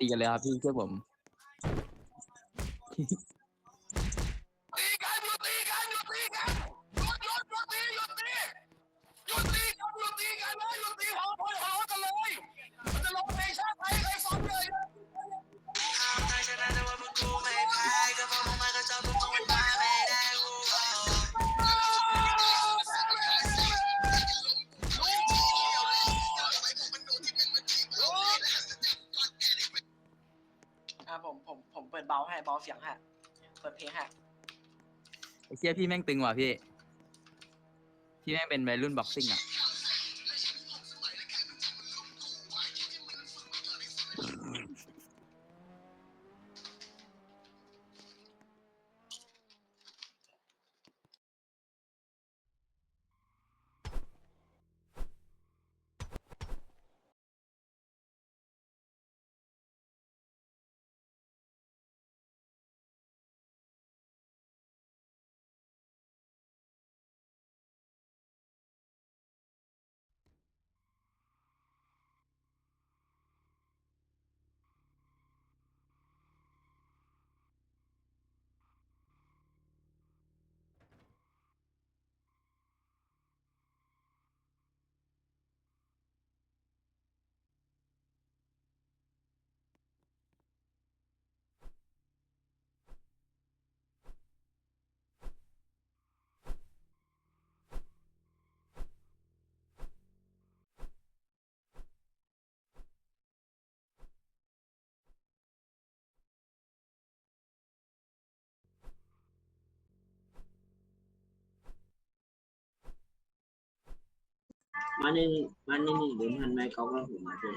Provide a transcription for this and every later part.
ตีกันเลยครับพี่เชื่อผม ปิดเบาให้เบาเสียงให้เปิดเพลงให้ไอ้เชี่ยพี่แม่งตึงว่ะพี่ พี่แม่งเป็นวัยรุ่นบ็อกซิ่งอะ มันนี่มันนี่นี่เดี๋ยวมันไม่เขาก็หัวมาด้วย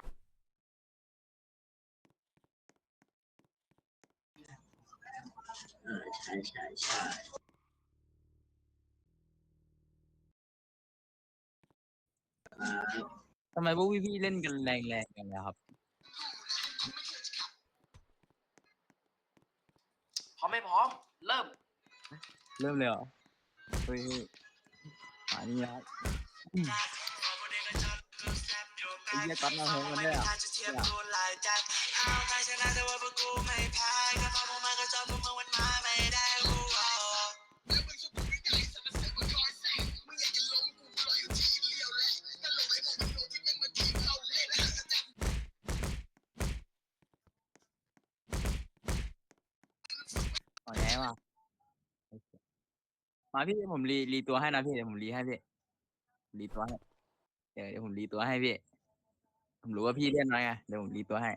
เออใช่ใช่ใช่ทำไมพวกพี่ๆเล่นกันแรงๆกันนะครับ พร้อมไม่พร้อม เริ่ม เริ่มเลยเหรอเฮ้ยมานี่นะครับอืมไอ้เหี้ยก๊อตมาเพลงกันด้วยอะจะเลายจัดเอาใครชนะแต่ว่าพวกกูไม่แพ้ก็เพราะพวกมันก็ชอบพวกมึงมันมาไม่ได้กูเอาอ๋อแย่ว่ะมาพี่ผมรีรีตัวให้นะพี่เดี๋ยวผมรีให้พี่รีตัวให้เดี๋ยวเดี๋ยวผมรีตัวให้พี่ ผมรู้ว่าพี่เล่นน้อยไงเดี๋ยวผมรีตัวให้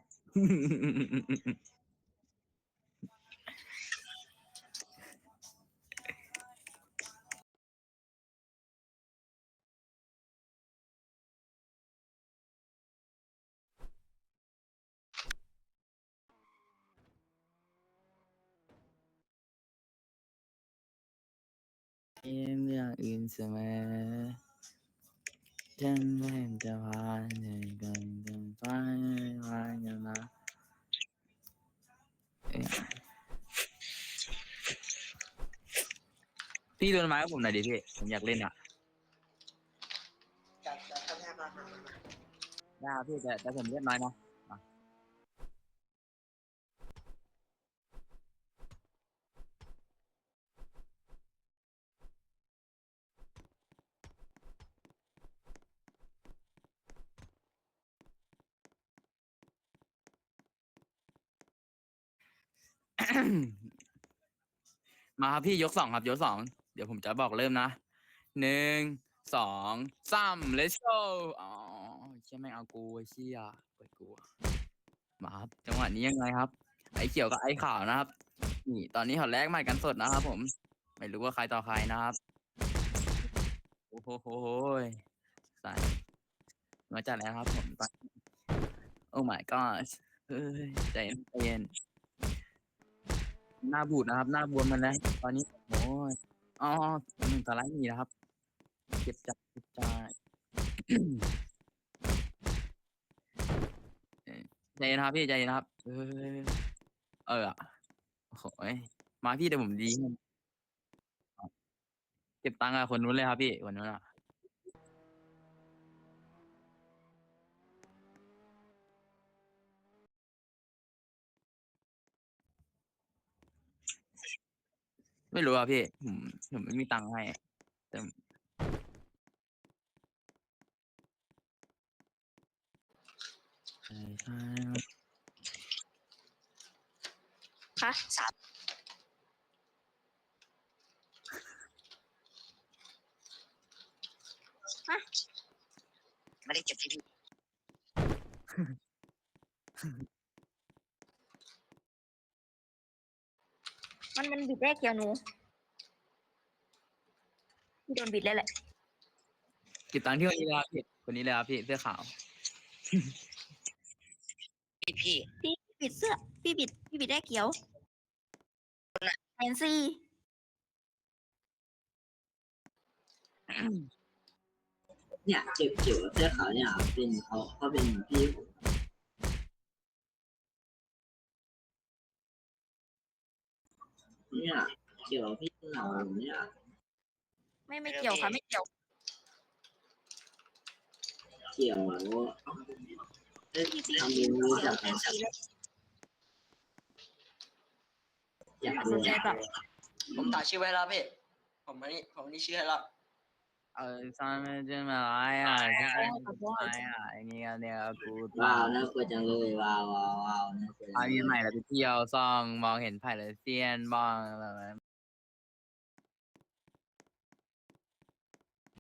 เอ็มอย่างอื่นเสมอ ฉันไม่จะพาเธอกันจนไปวายกันนะเอ้ยพี่โดนไม้กับผมหน่อยดิพี่ผมอยากเล่นอะจัดจัดกระแทกมามามาได้ครับพี่แต่แต่ผมเล่นน้อยนะ มาครับพี่ยกสองครับยกสองเดี๋ยวผมจะบอกเริ่มนะหนึ่งสองสาม let's go อ๋อเชี่ยแม่งเอากูไอ้เชี่ยเปิดกูมาครับจังหวะนี้ยังไงครับ ไอ้เขียวกับไอ้ขาวนะครับ นี่ ตอนนี้เขาแลกหมัดกันสดนะครับ ผม ไม่รู้ว่าใครต่อใครนะครับโอ้โหโหโหยใส่มาจัดแล้วครับ ผมตอนโอ้ my god เฮ้ยใจเย็น หน้าบูดนะครับ หน้าบวมมันแล้วตอนนี้โอ้ยอ๋อหนึ่งตะไลมีนะครับเก็บจับเก็บจ่ายใจเย็นนะครับพี่ใจเย็นนะครับ เออเออโอ้โหยมาพี่เดี๋ยวผมดี เก็บตังค์กับคนนู้นเลยครับพี่คนนู้นอะ ไม่รู้อะพี่ผมผมไม่มีตังค์ให้แต่ใช่ใช่คะสามฮะไม่ได้เก็บที่พี่ มันมันบิดได้เกี่ยวหนูพี่โดนบิดแล้วแหละเก็บตังค์ที่คนนี้เลยครับพี่คนนี้เลยครับพี่เสื้อขาวพี่พี่พี่บิดเสื้อ พี่บิด พี่บิดได้เกี่ยวแอนซี่เนี่ยเกี่ยวเกี่ยวกับเสื้อขาวเนี่ยเป็นเขาเขาเป็นพี่ผม เนี่ยเกี่ยวกับพี่เหนาผมเนี่ยไม่ไม่เกี่ยวค่ะไม่เกี่ยวเกี่ยวเอ้ยพี่พี่ทำพี่เป็นรู้เกี่จัยวกแอกันนซี่แล้วอยากสรู้นใจแบบผมด่าชื่อไว้แล้วพี่ผมอันนี้ผมอันนี้ชื่อให้แล้ว เออซ้ำไม่ใช่มาไรอะใช่ไหมไรอะไอ้นี่ก็เนี่ยกูว้าวน่ากลัวจังเลยว้าวว้าวว้าวน่ากลัวจัอางเลมียใหม่แล้วไปเที่ยวซองมองเห็นไผ่เลเซียนบ้างอะไรแบบนั้น